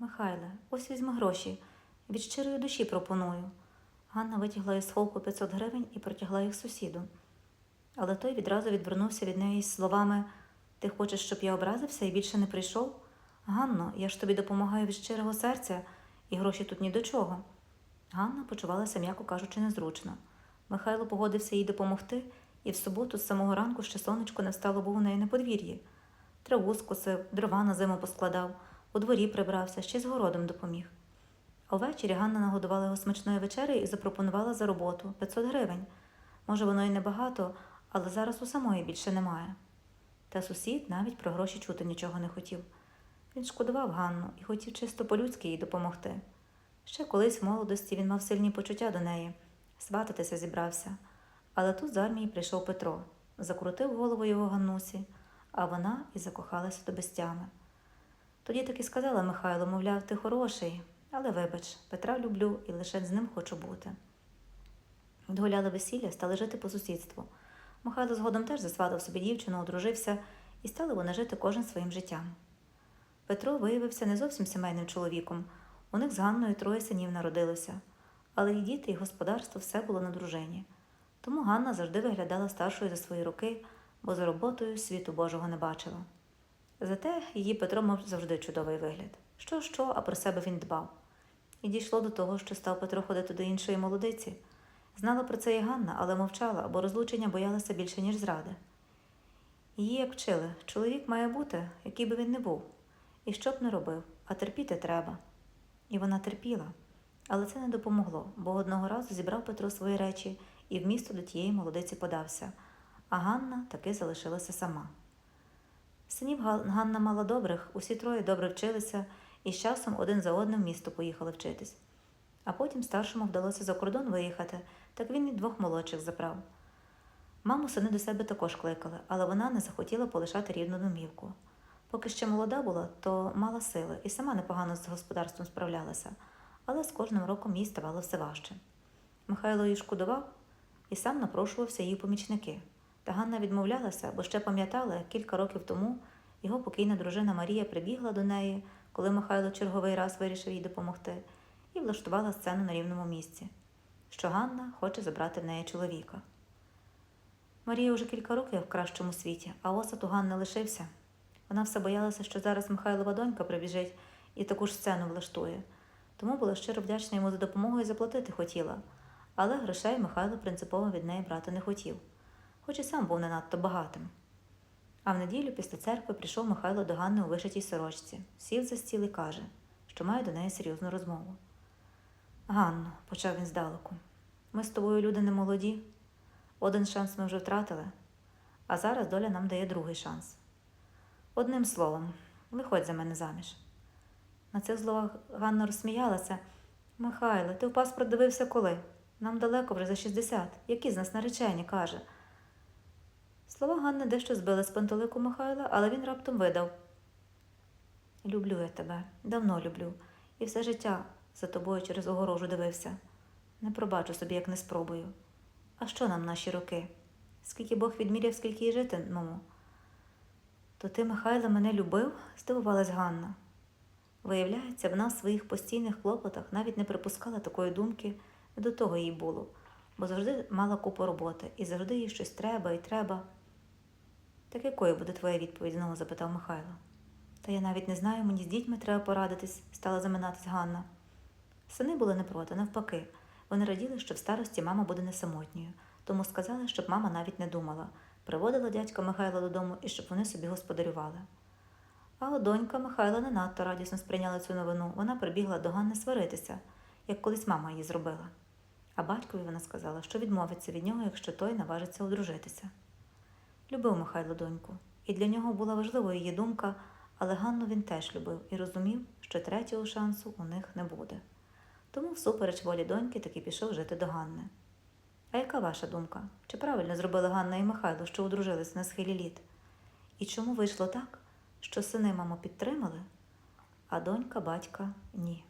Михайле, ось візьми гроші. Від щирої душі пропоную. Ганна витягла із сховку 500 гривень і протягла їх сусіду. Але той відразу відвернувся від неї з словами Ти хочеш, щоб я образився і більше не прийшов? Ганно, я ж тобі допомагаю від щирого серця, і гроші тут ні до чого. Ганна почувалася, м'яко кажучи, незручно. Михайло погодився їй допомогти, і в суботу з самого ранку ще сонечко не встало був у неї на подвір'ї. Траву скосив, дрова на зиму поскладав, у дворі прибрався, ще з городом допоміг. А ввечері Ганна нагодувала його смачною вечерею і запропонувала за роботу 500 гривень. Може, воно й небагато, але зараз у самої більше немає. Та сусід навіть про гроші чути нічого не хотів. Він шкодував Ганну і хотів чисто по-людськи їй допомогти. Ще колись в молодості він мав сильні почуття до неї, свататися зібрався. Але тут з армії прийшов Петро, закрутив голову його Ганнусі, а вона і закохалася до безтями. Тоді так і сказала Михайло, мовляв, ти хороший, але вибач, Петра люблю і лише з ним хочу бути. Відгуляли весілля, стали жити по сусідству. Михайло згодом теж засватав собі дівчину, одружився, і стали вони жити кожен своїм життям. Петро виявився не зовсім сімейним чоловіком. У них з Ганною троє синів народилося, але і діти, і господарство все було на дружині. Тому Ганна завжди виглядала старшою за свої роки, бо за роботою світу Божого не бачила. Зате її Петро мав завжди чудовий вигляд. Що, що, а про себе він дбав. І дійшло до того, що став Петро ходити до іншої молодиці. Знала про це і Ганна, але мовчала, бо розлучення боялася більше, ніж зради. Її як вчили, чоловік має бути, який би він не був, і що б не робив, а терпіти треба. І вона терпіла, але це не допомогло, бо одного разу зібрав Петро свої речі і в місто до тієї молодиці подався, а Ганна таки залишилася сама. Синів Ганна мала добрих, усі троє добре вчилися і з часом один за одним в місто поїхали вчитись. А потім старшому вдалося за кордон виїхати, так він і двох молодших забрав. Маму сини до себе також кликали, але вона не захотіла полишати рідну домівку. Поки ще молода була, то мала сили і сама непогано з господарством справлялася, але з кожним роком їй ставало все важче. Михайло її шкодував і сам напрошувався її помічники. Та Ганна відмовлялася, бо ще пам'ятала, кілька років тому його покійна дружина Марія прибігла до неї, коли Михайло черговий раз вирішив їй допомогти, і влаштувала сцену на рівному місці, що Ганна хоче забрати в неї чоловіка. Марія вже кілька років в кращому світі, а осад у Ганни лишився. Вона все боялася, що зараз Михайлова донька прибіжить і таку ж сцену влаштує. Тому була щиро вдячна йому за допомогу і заплатити хотіла. Але грошей Михайло принципово від неї брати не хотів, хоч і сам був не надто багатим. А в неділю після церкви прийшов Михайло до Ганни у вишитій сорочці, сів за стіл і каже, що має до неї серйозну розмову. Ганно, почав він здалеку, ми з тобою люди не молоді. Один шанс ми вже втратили, а зараз доля нам дає другий шанс. Одним словом, виходь за мене заміж. На цих словах Ганна розсміялася. Михайло, ти в паспорт дивився коли? Нам далеко вже за 60. Які з нас наречені, каже. Слова Ганни дещо збили з пантелику Михайла, але він раптом видав. Люблю я тебе, давно люблю, і все життя за тобою через огорожу дивився. Не пробачу собі, як не спробую. А що нам наші роки? Скільки Бог відміряв, скільки й житимемо? То ти, Михайло, мене любив? здивувалась Ганна. Виявляється, вона в своїх постійних клопотах навіть не припускала такої думки, до того їй було, бо завжди мала купу роботи, і завжди їй щось треба і треба. Так якою буде твоя відповідь? знову запитав Михайло. Та я навіть не знаю, мені з дітьми треба порадитись, стала заминатись Ганна. Сини були не проти, навпаки. Вони раділи, що в старості мама буде не самотньою, тому сказали, щоб мама навіть не думала, приводила дядька Михайла додому і щоб вони собі господарювали. А донька Михайла не надто радісно сприйняла цю новину. Вона прибігла до Ганни сваритися, як колись мама її зробила. А батькові вона сказала, що відмовиться від нього, якщо той наважиться одружитися. Любив Михайло доньку, і для нього була важливою її думка, але Ганну він теж любив і розумів, що третього шансу у них не буде. Тому, всупереч волі доньки, таки пішов жити до Ганни. А яка ваша думка? Чи правильно зробили Ганна і Михайло, що одружились на схилі літ? І чому вийшло так, що сини маму підтримали, а донька батька ні?